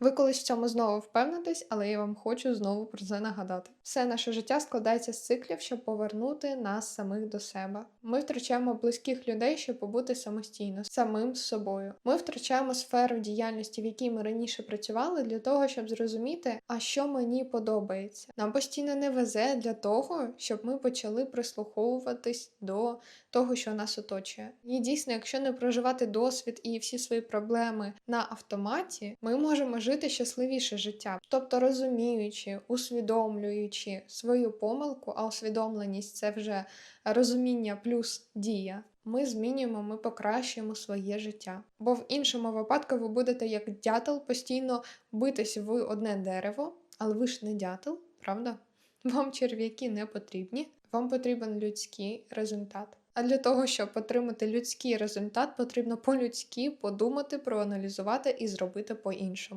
Ви колись в цьому знову впевнитесь, але я вам хочу знову про це нагадати. Все наше життя складається з циклів, щоб повернути нас самих до себе. Ми втрачаємо близьких людей, щоб побути самостійно, самим з собою. Ми втрачаємо сферу діяльності, в якій ми раніше працювали, для того, щоб зрозуміти, а що мені подобається. Нам постійно не везе для того, щоб ми почали прислуховуватись до того, що нас оточує. І дійсно, якщо не проживати досвід і всі свої проблеми на автоматі, ми можемо жити щасливіше життя, тобто розуміючи, усвідомлюючи свою помилку, а усвідомленість це вже розуміння плюс дія. Ми змінюємо, ми покращуємо своє життя. Бо в іншому випадку ви будете як дятел постійно битись в одне дерево, але ви ж не дятел, правда? Вам черв'яки не потрібні, вам потрібен людський результат. А для того, щоб отримати людський результат, потрібно по-людськи подумати, проаналізувати і зробити по-іншому.